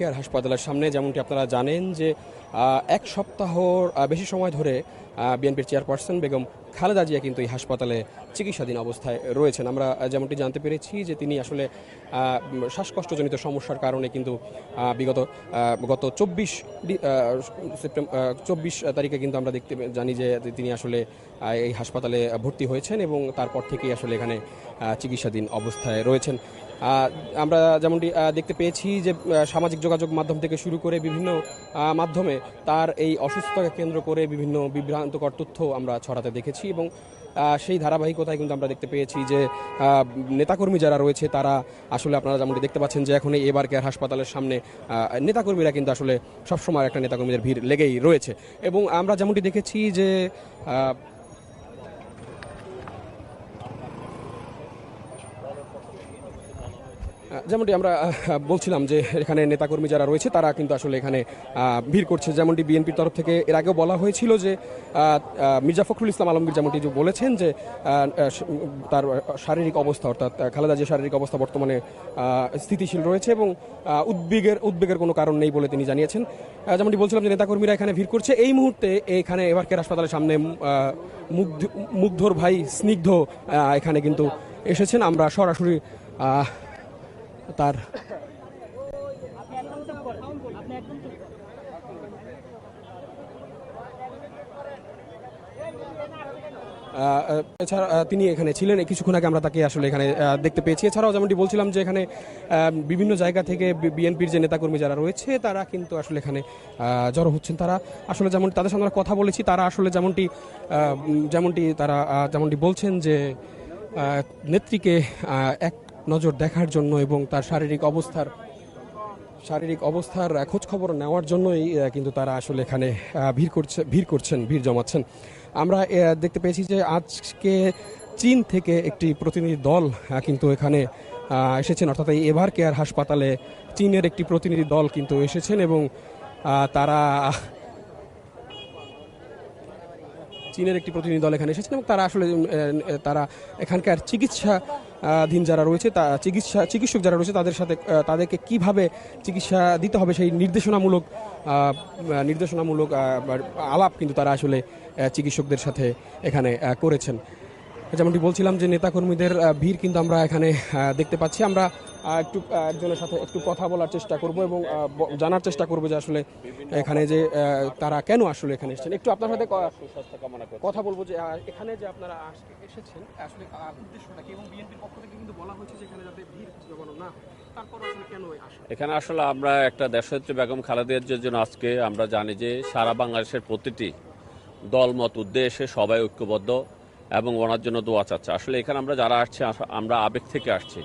Care হাসপাতালের সামনে যেমনটি আপনারা জানেন যে এক সপ্তাহর বেশি সময় ধরে বিএনপির চেয়ারপারসন বেগম খালেদা জিয়া কিন্তু এই হাসপাতালে চিকিৎসাধীন অবস্থায় রয়েছেন। আমরা যেমনটি জানতে পেরেছি যে তিনি আসলে শ্বাসকষ্টজনিত সমস্যার কারণে কিন্তু বিগত গত চব্বিশ সেপ্টেম্বর চব্বিশ তারিখে কিন্তু আমরা দেখতে জানি যে তিনি আসলে এই হাসপাতালে ভর্তি হয়েছেন এবং তারপর থেকেই আসলে এখানে চিকিৎসাধীন অবস্থায় রয়েছেন। আমরা যেমনটি দেখতে পেয়েছি যে সামাজিক যোগাযোগ মাধ্যম থেকে শুরু করে বিভিন্ন মাধ্যমে তার এই অসুস্থতাকে কেন্দ্র করে বিভিন্ন বিভ্রান্তকর তথ্য আমরা ছড়াতে দেখেছি এবং সেই ধারাবাহিকতায় কিন্তু আমরা দেখতে পেয়েছি যে নেতাকর্মী যারা রয়েছে তারা আসলে আপনারা যেমনটি দেখতে পাচ্ছেন যে এখন এবার কেয়ার হাসপাতালের সামনে নেতাকর্মীরা কিন্তু আসলে সবসময় একটা নেতাকর্মীদের ভিড় লেগেই রয়েছে। এবং আমরা যেমনটি দেখেছি যে যেমনটি আমরা বলছিলাম যে এখানে নেতাকর্মী যারা রয়েছে, তারা কিন্তু আসলে এখানে ভিড় করছে। যেমনটি বিএনপির তরফ থেকে এর আগেও বলা হয়েছিল যে মির্জা ফখরুল ইসলাম আলমগীর যেমনটি বলেছেন যে তার শারীরিক অবস্থা অর্থাৎ খালেদা যে শারীরিক অবস্থা বর্তমানে স্থিতিশীল রয়েছে এবং উদ্বেগের উদ্বেগের কোনো কারণ নেই বলে তিনি জানিয়েছেন। যেমনটি বলছিলাম যে নেতাকর্মীরা এখানে ভিড় করছে। এই মুহূর্তে এখানে এবারকের হাসপাতালের সামনে মুগ্ধ, মুগ্ধর ভাই স্নিগ্ধ এখানে কিন্তু এসেছেন। আমরা সরাসরি তার। এছাড়া তিনি এখানে ছিলেন। কিছুক্ষণ আগে আমরা তাকে আসলে এখানে দেখতে পেয়েছি। এছাড়াও যেমনটি বলছিলাম যে এখানে বিভিন্ন জায়গা থেকে বিএনপির যে নেতাকর্মী যারা রয়েছে, তারা কিন্তু আসলে এখানে জড়ো হচ্ছেন। তারা আসলে যেমন, তাদের সঙ্গে কথা বলেছি, তারা আসলে যেমনটি যেমনটি তারা যেমনটি বলছেন যে নেত্রীকে এক নজর দেখার জন্য এবং তার শারীরিক অবস্থার শারীরিক অবস্থার আহ, খোঁজ খবর নেওয়ার জন্যই কিন্তু তারা আসলে এখানে ভিড় করছে ভিড় করছেন ভিড় জমাচ্ছেন। আমরা দেখতে পেয়েছি যে আজকে চীন থেকে একটি প্রতিনিধি দল কিন্তু এখানে এসেছেন। অর্থাৎ এই এভার কেয়ার হাসপাতালে চীনের একটি প্রতিনিধি দল কিন্তু এসেছেন এবং তারা চীনের একটি প্রতিনিধি দল এখানে এসেছেন এবং তারা আসলে তারা এখানকার চিকিৎসা ধীন যারা রয়েছে, তা, চিকিৎসা, চিকিৎসক যারা রয়েছে তাদের সাথে তাদেরকে কীভাবে চিকিৎসা দিতে হবে সেই নির্দেশনামূলক নির্দেশনামূলক আলাপ কিন্তু তারা আসলে চিকিৎসকদের সাথে এখানে করেছেন। যেমনটি বলছিলাম যে নেতাকর্মীদের ভিড় কিন্তু আমরা এখানে দেখতে পাচ্ছি। আমরা একটু একজনের সাথে একটু কথা বলার চেষ্টা করব এবং জানার চেষ্টা করব যে আসলে এখানে যে তারা কেন আসলে এখানে এসেছেন। একটু আপনার সাথে কথা বলব যে এখানে যে আপনারা এসেছেন, আসলে উদ্দেশ্যটা কি? এবং বিএনপির পক্ষ থেকে কিন্তু বলা হয়েছে যে এখানে যাতে ভিড় জমানো না এখানে আসলে আমরা একটা দেশনেত্রী বেগম খালেদা জিয়ার জন্য আজকে আমরা জানি যে সারা বাংলাদেশের প্রতিটি দলমত উদ্দেশ্যে সবাই ঐক্যবদ্ধ এবং ওনার জন্য দোয়া চাচ্ছে। আসলে এখানে আমরা যারা আসছি, আমরা আবেগ থেকে আসছি।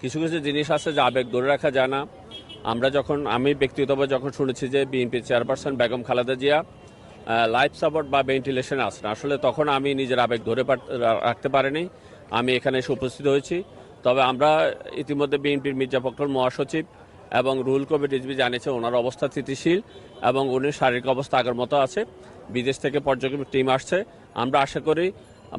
কিছু কিছু জিনিস আছে যে আবেগ ধরে রাখা যায় না। আমরা যখন, আমি ব্যক্তিগতভাবে যখন শুনেছি যে BNP chairperson Begum Khaleda Zia life support বা ভেন্টিলেশনে আসেন আসলে তখন আমি নিজের আবেগ ধরে রাখতে পারিনি। আমি এখানে এসে উপস্থিত হয়েছি। তবে আমরা ইতিমধ্যে বিএনপির মির্জা ফখরুল মহাসচিব এবং রুল কবির রিজভি জানিয়েছে ওনার অবস্থা স্থিতিশীল এবং উনি শারীরিক অবস্থা আগের মতো আছে। বিদেশ থেকে পর্যটক টিম আসছে। আমরা আশা করি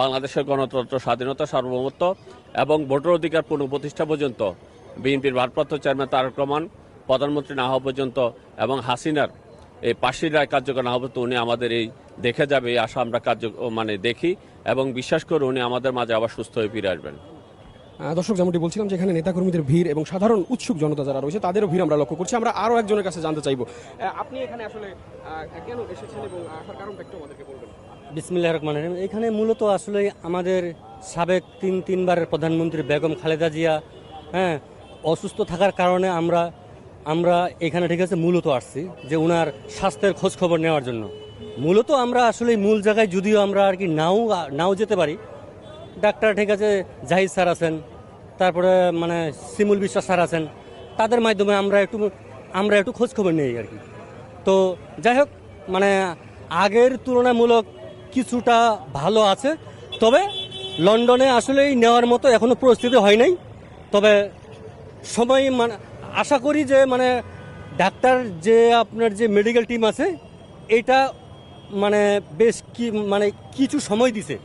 বাংলাদেশের গণতন্ত্র, স্বাধীনতা, সার্বভৌমত্ব এবং ভোটার অধিকার পুনঃপ্রতিষ্ঠা পর্যন্ত বিএনপির ভারপ্রাপ্ত চেয়ারম্যান তারেক রহমান, প্রধানমন্ত্রী না হওয়া পর্যন্ত এবং হাসিনার এই পাশের রায় কার্যকর না হবে তো উনি আমাদের এই দেখে যাবে, এই আশা আমরা কার্য মানে দেখি এবং বিশ্বাস করে উনি আমাদের মাঝে আবার সুস্থ হয়ে ফিরে আসবেন। দর্শক, যেমনটি বলছিলাম যে এখানে নেতাকর্মীদের ভিড় এবং সাধারণ উৎসুক জনতা যারা রয়েছে, তাদেরও ভিড় আমরা লক্ষ্য করছি। আমরা আরও একজনের কাছে জানতে চাইব। আপনি এখানে আসলে কেন এসেছেন এবং আসার কারণটা একটু আমাদেরকে বলবেন। বিসমিল্লাহ রহমান রহিম। এখানে মূলত আসলে আমাদের সাবেক তিন, তিনবারের প্রধানমন্ত্রী বেগম খালেদা জিয়া হ্যাঁ অসুস্থ থাকার কারণে আমরা আমরা এখানে ঠিক আছে মূলত আসছি যে ওনার স্বাস্থ্যের খোঁজ খবর নেওয়ার জন্য। মূলত আমরা আসলে মূল জায়গায় যদিও আমরা আর কি নাও নাও যেতে পারি। ডাক্তার ঠিক আছে, জাহিদ স্যার আছেন, তারপরে মানে শিমুল বিশ্বাস স্যার আছেন, তাদের মাধ্যমে আমরা একটু আমরা একটু খোঁজ খবর নেই আর কি। তো যাই হোক মানে আগের তুলনামূলক কিছুটা ভালো আছে। তবে লন্ডনে আসলেই নেওয়ার মতো এখনও পরিস্থিতি হয় নাই। তবে সময় মানে আশা করি যে মানে ডাক্তার যে আপনার যে মেডিকেল টিম আছে, এটা মানে বেশ কি মানে কিছু সময় দিছে।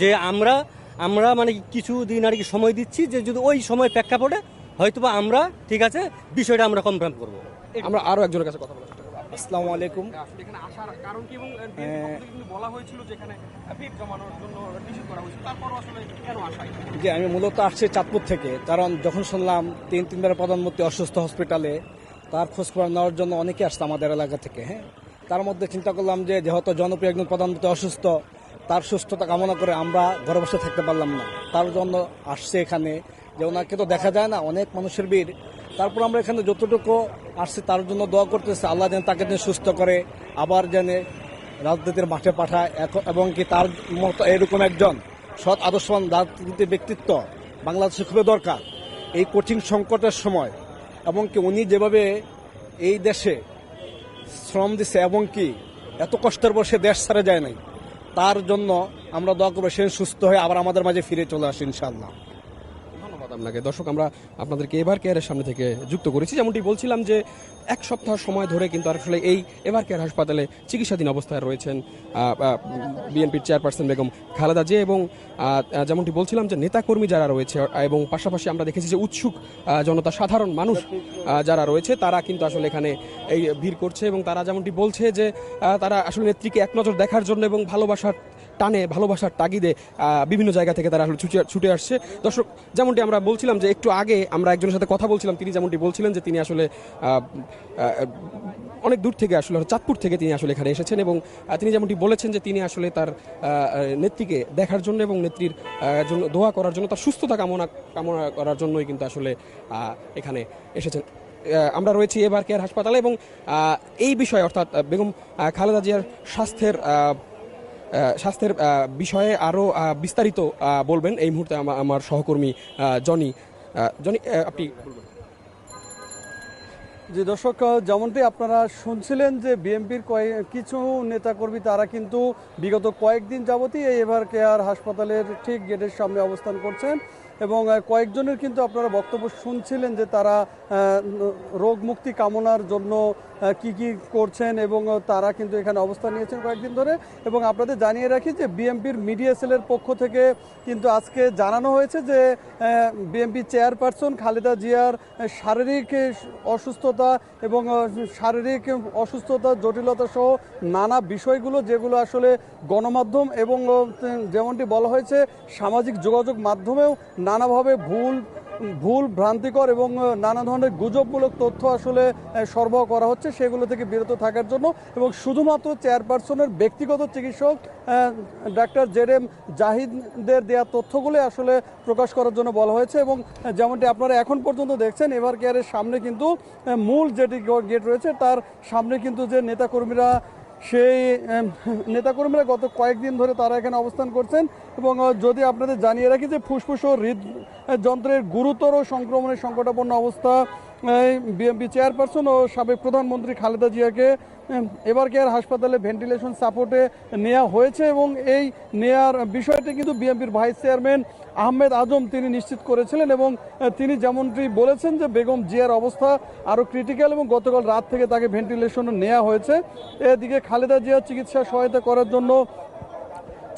যে আমরা আমরা মানে কিছু দিন আর কি সময় দিচ্ছি যে যদি ওই সময় প্রেক্ষাপটে হয়তোবা আমরা, ঠিক আছে, বিষয়টা আমরা কনফার্ম করব। আমরা আরও একজনের কাছে কথা আপনি আসসালামু আলাইকুম। এখানে আসার কারণ কি এবং হ্যাঁ। কিন্তু বলা হয়েছিল যেখানে ভিড় জমানোর জন্য নিষেধ করা হয়েছিল। তারপরও আসলে কেন আসা এখানে? যে আমি মূলত আসছি চাঁদপুর থেকে কারণ যখন শুনলাম তিন তিনবার প্রধানমন্ত্রী অসুস্থ হসপিটালে তার খোঁজ খোঁজখবর নেওয়ার জন্য অনেকে আসছে আমাদের এলাকা থেকে হ্যাঁ। তার মধ্যে চিন্তা করলাম যে যেহেতু জনপ্রিয় একজন প্রধানমন্ত্রী অসুস্থ তার সুস্থতা কামনা করে আমরা ঘরে বসে থাকতে পারলাম না। তার জন্য আসছে এখানে যে ওনাকে তো দেখা যায় না অনেক মানুষের ভিড়। তারপর আমরা এখানে যতটুকু আসছি তার জন্য দোয়া করতেছি, আল্লাহ যেন তাকে যেন সুস্থ করে, আবার যেন রাজনীতির মাঠে পাঠায়। এবং কি তার মতো এরকম একজন সৎ, আদর্শবান রাজনীতি ব্যক্তিত্ব বাংলাদেশে খুবই দরকার। এই কঠিন সংকটের সময় এবং কি উনি যেভাবে এই দেশে শ্রম দিছে এবং কি এত কষ্টের বসে দেশ ছাড়া যায় নাই, তার জন্য আমরা দোয়া করব, সে সুস্থ হয়ে আবার আমাদের মাঝে ফিরে চলে আসে ইনশাল্লাহ আপনাকে। দর্শক, আমরা আপনাদেরকে এবার কেয়ারের সামনে থেকে যুক্ত করেছি। যেমনটি বলছিলাম যে এক সপ্তাহ সময় ধরে কিন্তু আসলে এই এবার কেয়ার হাসপাতালে চিকিৎসাধীন অবস্থায় রয়েছেন বিএনপির চেয়ারপারসন বেগম খালেদা জে এবং যেমনটি বলছিলাম যে নেতাকর্মী যারা রয়েছে এবং পাশাপাশি আমরা দেখেছি যে উৎসুক জনতা, সাধারণ মানুষ যারা রয়েছে, তারা কিন্তু আসলে এখানে এই ভিড় করছে এবং তারা যেমনটি বলছে যে তারা আসলে নেত্রীকে এক নজর দেখার জন্য এবং ভালোবাসার টানে, ভালোবাসার তাগিদে বিভিন্ন জায়গা থেকে তারা আসলে ছুটে আসছে। দর্শক, যেমনটি আমরা বলছিলাম যে একটু আগে আমরা একজনের সাথে কথা বলছিলাম, তিনি যেমনটি বলছিলেন যে তিনি আসলে অনেক দূর থেকে আসলে, চাঁদপুর থেকে তিনি আসলে এখানে এসেছেন এবং তিনি যেমনটি বলেছেন যে তিনি আসলে তার নেত্রীকে দেখার জন্য এবং নেত্রীর জন্য দোয়া করার জন্য, তার সুস্থতা কামনা কামনা করার জন্যই কিন্তু আসলে এখানে এসেছেন। আমরা রয়েছি এবার কেয়ার হাসপাতালে এবং এই বিষয়ে অর্থাৎ বেগম খালেদা জিয়ার স্বাস্থ্যের স্বাস্থ্যের বিষয়ে আরও বিস্তারিত বলবেন। এই মুহূর্তে আমা- আমার সহকর্মী জনি। জনি আপনি যে দর্শক যেমনটি আপনারা শুনছিলেন যে বিএনপির কয়েক কিছু নেতাকর্মী, তারা কিন্তু বিগত কয়েকদিন যাবতই এই এভার কেয়ার হাসপাতালের ঠিক গেটের সামনে অবস্থান করছেন। এবং কয়েকজনের কিন্তু আপনারা বক্তব্য শুনছিলেন যে তারা রোগ মুক্তি কামনার জন্য কি কি করছেন এবং তারা কিন্তু এখানে অবস্থান নিয়েছেন কয়েকদিন ধরে এবং আপনাদের জানিয়ে রাখি যে বিএমপির মিডিয়া সেলের পক্ষ থেকে কিন্তু আজকে জানানো হয়েছে যে বিএনপি চেয়ারপারসন খালেদা জিয়ার শারীরিক অসুস্থতা এবং শারীরিক অসুস্থতা, জটিলতা সহ নানা বিষয়গুলো যেগুলো আসলে গণমাধ্যম এবং যেমনটি বলা হয়েছে, সামাজিক যোগাযোগ মাধ্যমেও নানাভাবে ভুল ভুল ভ্রান্তিকর এবং নানা ধরনের গুজবমূলক তথ্য আসলে সরবরাহ করা হচ্ছে সেগুলো থেকে বিরত থাকার জন্য। এবং শুধুমাত্র চেয়ারপারসনের ব্যক্তিগত চিকিৎসক ডাক্তার জেড এম জাহিদের দেওয়া তথ্যগুলো আসলে প্রকাশ করার জন্য বলা হয়েছে। এবং যেমনটি আপনারা এখন পর্যন্ত দেখছেন এবার কেয়ারের সামনে কিন্তু মূল যেটি গেট রয়েছে, তার সামনে কিন্তু যে নেতাকর্মীরা সেই নেতাকর্মীরা গত কয়েকদিন ধরে তারা এখানে অবস্থান করছেন এবং যদি আপনাদের জানিয়ে রাখি যে ফুসফুস ও হৃদ যন্ত্রের গুরুতর সংক্রমণের সংকটাপন্ন অবস্থা বিএনপি চেয়ারপারসন ও সাবেক প্রধানমন্ত্রী খালেদা জিয়াকে এবার কেয়ার হাসপাতালে ভেন্টিলেশন সাপোর্টে নেওয়া হয়েছে এবং এই নেয়ার বিষয়টি কিন্তু বিএনপির ভাইস চেয়ারম্যান আহমেদ আজম তিনি নিশ্চিত করেছিলেন এবং তিনি যেমনটি বলেছেন যে বেগম জিয়ার অবস্থা আরও ক্রিটিক্যাল এবং গতকাল রাত থেকে তাকে ভেন্টিলেশনে নেওয়া হয়েছে। এদিকে খালেদা জিয়ার চিকিৎসা সহায়তা করার জন্য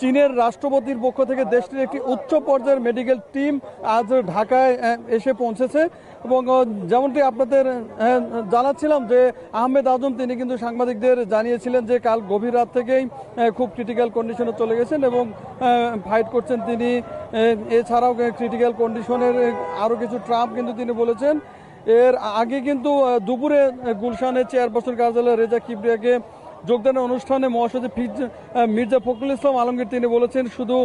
চীনের রাষ্ট্রপতির পক্ষ থেকে দেশটির একটি উচ্চ পর্যায়ের মেডিকেল টিম আজ ঢাকায় এসে পৌঁছেছে। এবং যেমনটি আপনাদের জানাচ্ছিলাম যে আহমেদ আজম, তিনি কিন্তু সাংবাদিকদের জানিয়েছিলেন যে কাল গভীর রাত থেকেই খুব ক্রিটিক্যাল কন্ডিশনে চলে গেছেন এবং ফাইট করছেন তিনি। এছাড়াও ক্রিটিক্যাল কন্ডিশনের আরও কিছু ট্রাম্প কিন্তু তিনি বলেছেন। এর আগে কিন্তু দুপুরে গুলশানের চেয়ারপারসন কার্যালয়ে রেজা কিবরিয়াকে যোগদানের অনুষ্ঠানে মহাসচিব মির্জা ফখরুল ইসলাম আলমগীর তিনি বলেছেন, শুধু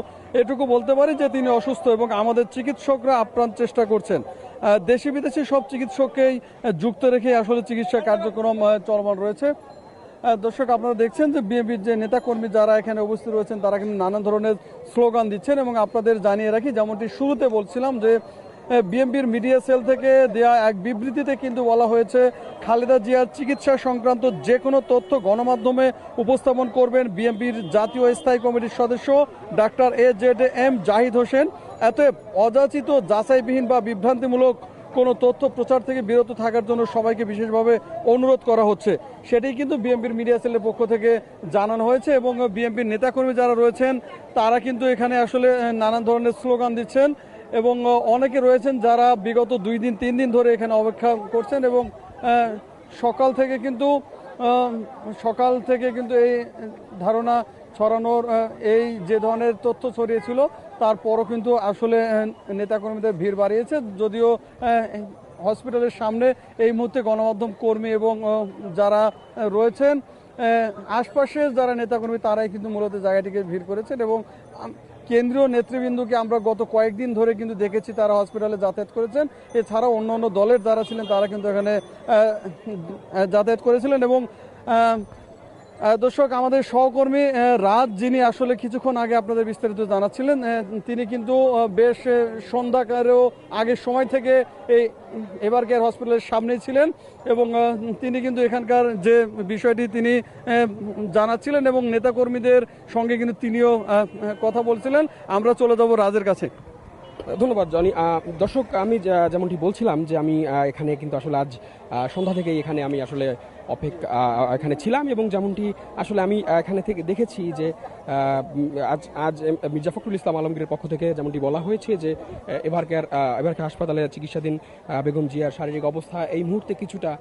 এটুকু বলতে পারি যে তিনি অসুস্থ এবং আমাদের চিকিৎসকরা আপ্রাণ চেষ্টা করছেন। দেশি বিদেশি সব চিকিৎসককেই যুক্ত রেখে আসলে চিকিৎসা কার্যক্রম চলমান রয়েছে। দর্শক, আপনারা দেখছেন যে বিএনপির যে নেতাকর্মী যারা এখানে উপস্থিত রয়েছেন, তারা কিন্তু নানান ধরনের স্লোগান দিচ্ছেন এবং আপনাদের জানিয়ে রাখি, যেমনটি শুরুতে বলছিলাম যে বিএনপির মিডিয়া সেল থেকে দেয়া এক বিবৃতিতে কিন্তু বলা হয়েছে, খালেদা জিয়ার চিকিৎসা সংক্রান্ত যে কোনো তথ্য গণমাধ্যমে উপস্থাপন করবেন বিএনপির জাতীয় স্থায়ী কমিটির সদস্য doctor A Z M Zahid Hossain. এত অযাচিত, যাচাইবিহীন বা বিভ্রান্তিমূলক কোনো তথ্য প্রচার থেকে বিরত থাকার জন্য সবাইকে বিশেষভাবে অনুরোধ করা হচ্ছে। সেটাই কিন্তু বিএনপির মিডিয়া সেলের পক্ষ থেকে জানানো হয়েছে এবং বিএনপির নেতাকর্মী যারা রয়েছেন, তারা কিন্তু এখানে আসলে নানান ধরনের স্লোগান দিচ্ছেন। এবং অনেকে রয়েছেন যারা বিগত দুই দিন, তিন দিন ধরে এখানে অপেক্ষা করছেন এবং সকাল থেকে কিন্তু সকাল থেকে কিন্তু এই ধারণা ছড়ানোর এই যে ধরনের তথ্য ছড়িয়েছিল, তারপরও কিন্তু আসলে নেতাকর্মীদের ভিড় বাড়িয়েছে। যদিও হসপিটালের সামনে এই মুহূর্তে গণমাধ্যম কর্মী এবং যারা রয়েছেন আশপাশে যারা নেতাকর্মী, তারাই কিন্তু মূলত জায়গাটিকে ভিড় করেছেন এবং কেন্দ্রীয় নেতৃবৃন্দকে আমরা গত কয়েকদিন ধরে কিন্তু দেখেছি, তারা হসপিটালে যাতায়াত করেছেন। এছাড়াও অন্য অন্য দলের যারা ছিলেন, তারা কিন্তু এখানে যাতায়াত করেছিলেন এবং দর্শক, আমাদের সহকর্মী রাজ যিনি আসলে কিছুক্ষণ আগে আপনাদের বিস্তারিত জানাচ্ছিলেন তিনি কিন্তু বেশ সন্ধ্যাকারেও আগের সময় থেকে এই এবার কেয়ার হসপিটালের সামনে ছিলেন এবং তিনি কিন্তু এখানকার যে বিষয়টি তিনি জানাচ্ছিলেন এবং নেতাকর্মীদের সঙ্গে কিন্তু তিনিও কথা বলছিলেন। আমরা চলে যাব রাজের কাছে। ধন্যবাদ, জনি। দর্শক, আমি যেমনটি বলছিলাম যে আমি এখানে কিন্তু আসলে আজ সন্ধ্যা থেকে এখানে আমি আসলে অপেক্ষা এখানে ছিলাম এবং যেমনটি আসলে আমি এখানে থেকে দেখেছি যে আজ আজ মির্জা ফখরুল ইসলাম আলমগীরের পক্ষ থেকে যেমনটি বলা হয়েছে যে এবারকার এবারকার হাসপাতালে চিকিৎসাধীন বেগম জিয়ার শারীরিক অবস্থা এই মুহূর্তে কিছুটা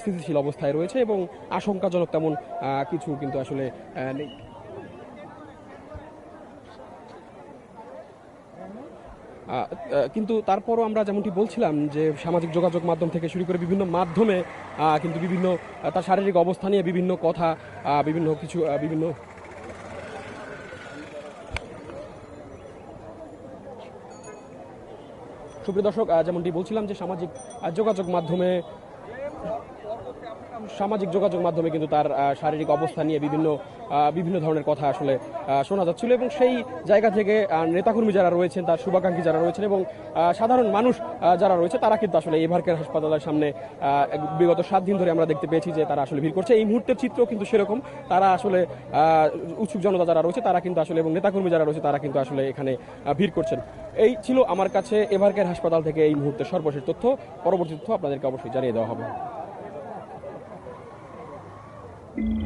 স্থিতিশীল অবস্থায় রয়েছে এবং আশঙ্কাজনক তেমন কিছু কিন্তু আসলে নেই। কিন্তু তারপরও আমরা যেমনটি বলছিলাম যে সামাজিক যোগাযোগ মাধ্যম থেকে শুরু করে বিভিন্ন মাধ্যমে কিন্তু বিভিন্ন তার শারীরিক অবস্থা নিয়ে বিভিন্ন কথা বিভিন্ন কিছু বিভিন্ন সুপ্রিয় দর্শক যেমনটি বলছিলাম যে সামাজিক যোগাযোগ মাধ্যমে সামাজিক যোগাযোগ মাধ্যমে কিন্তু তার শারীরিক অবস্থা নিয়ে বিভিন্ন বিভিন্ন ধরনের কথা আসলে শোনা যাচ্ছিল এবং সেই জায়গা থেকে নেতাকর্মী যারা রয়েছেন, তার শুভাকাঙ্ক্ষী যারা রয়েছেন এবং সাধারণ মানুষ যারা রয়েছে, তারা কিন্তু আসলে এভারকের হাসপাতালের সামনে বিগত সাত দিন ধরে আমরা দেখতে পেয়েছি যে তারা আসলে ভিড় করছে। এই মুহূর্তের চিত্র কিন্তু সেরকম। তারা আসলে উৎসুক জনতা যারা রয়েছে, তারা কিন্তু আসলে এবং নেতাকর্মী যারা রয়েছে, তারা কিন্তু আসলে এখানে ভিড় করছেন। এই ছিল আমার কাছে এভারকের হাসপাতাল থেকে এই মুহূর্তে সর্বশেষ তথ্য। পরবর্তী তথ্য আপনাদেরকে অবশ্যই জানিয়ে দেওয়া হবে। you